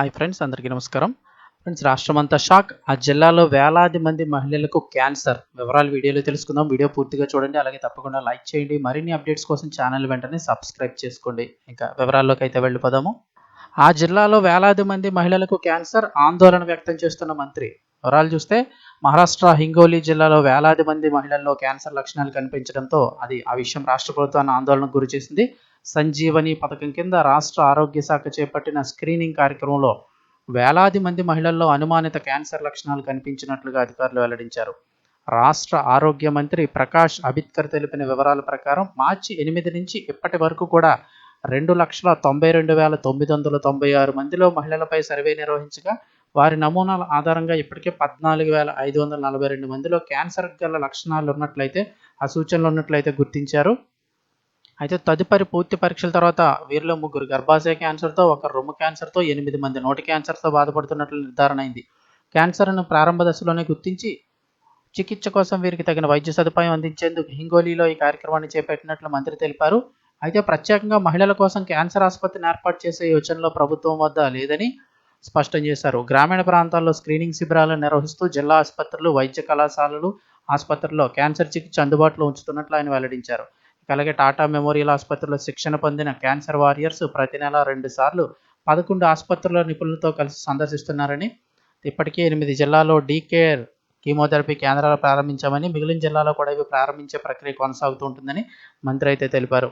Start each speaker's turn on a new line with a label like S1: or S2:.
S1: Hi friends అందరికీ నమస్కారం. Friends రాష్ట్రమంతా షాక్ ఆ జిల్లాలో వేలాది మంది మహిళలకు క్యాన్సర్ వివరాలు వీడియోలో తెలుసుకుందాం. వీడియో పూర్తిగా చూడండి. అలాగే తప్పకుండా లైక్ చేయండి. మరిన్ని అప్డేట్స్ కోసం ఛానల్ వెంటనే సబ్స్క్రైబ్ చేసుకోండి. ఇంకా వివరాల్లోకి అయితే వెళ్ళిపోదాము. ఆ జిల్లాలో వేలాది మంది మహిళలకు క్యాన్సర్ ఆందోళన వ్యక్తం చేస్తున్న మంత్రి. వివరాలు చూస్తే మహారాష్ట్ర హింగోలి జిల్లాలో వేలాది మంది మహిళల్లో క్యాన్సర్ లక్షణాలు కనిపించడంతో అది ఆ విషయం రాష్ట్ర ప్రభుత్వాన్ని ఆందోళనకు గురి చేసింది. సంజీవని పథకం కింద రాష్ట్ర ఆరోగ్య శాఖ చేపట్టిన స్క్రీనింగ్ కార్యక్రమంలో వేలాది మంది మహిళల్లో అనుమానిత క్యాన్సర్ లక్షణాలు కనిపించినట్లుగా అధికారులు వెల్లడించారు. రాష్ట్ర ఆరోగ్య మంత్రి ప్రకాష్ అబిత్కర్ తెలిపిన వివరాల ప్రకారం మార్చి ఎనిమిది నుంచి ఇప్పటి వరకు కూడా రెండు లక్షల తొంభై రెండు వేల తొమ్మిది వందల తొంభై ఆరు మందిలో మహిళలపై సర్వే నిర్వహించగా వారి నమూనాల ఆధారంగా ఇప్పటికే పద్నాలుగు వేల ఐదు వందల నలభై రెండు మందిలో క్యాన్సర్ గల లక్షణాలు ఉన్నట్లయితే ఆ సూచనలు ఉన్నట్లయితే గుర్తించారు. అయితే తదుపరి పూర్తి పరీక్షల తర్వాత వీరిలో ముగ్గురు గర్భాశయ క్యాన్సర్తో ఒక రొమ్ము క్యాన్సర్తో ఎనిమిది మంది నోటి క్యాన్సర్తో బాధపడుతున్నట్లు నిర్ధారణ అయింది. క్యాన్సర్ను ప్రారంభ దశలోనే గుర్తించి చికిత్స కోసం వీరికి తగిన వైద్య సదుపాయం అందించేందుకు హింగోలీలో ఈ కార్యక్రమాన్ని చేపట్టినట్లు మంత్రి తెలిపారు. అయితే ప్రత్యేకంగా మహిళల కోసం క్యాన్సర్ ఆసుపత్రిని ఏర్పాటు చేసే యోచనలో ప్రభుత్వం వద్ద లేదని స్పష్టం చేశారు. గ్రామీణ ప్రాంతాల్లో స్క్రీనింగ్ శిబిరాలను నిర్వహిస్తూ జిల్లా ఆసుపత్రులు వైద్య కళాశాలలు ఆసుపత్రుల్లో క్యాన్సర్ చికిత్స అందుబాటులో ఉంచుతున్నట్లు ఆయన వెల్లడించారు. అలాగే టాటా మెమోరియల్ ఆసుపత్రిలో శిక్షణ పొందిన క్యాన్సర్ వారియర్స్ ప్రతి నెల రెండు సార్లు పదకొండు ఆసుపత్రుల నిపుణులతో కలిసి సందర్శిస్తున్నారని ఇప్పటికే ఎనిమిది జిల్లాలో డీకేర్ కీమోథెరపీ కేంద్రాలు ప్రారంభించామని మిగిలిన జిల్లాలో కూడా ఇవి ప్రారంభించే ప్రక్రియ కొనసాగుతూ ఉంటుందని మంత్రి అయితే తెలిపారు.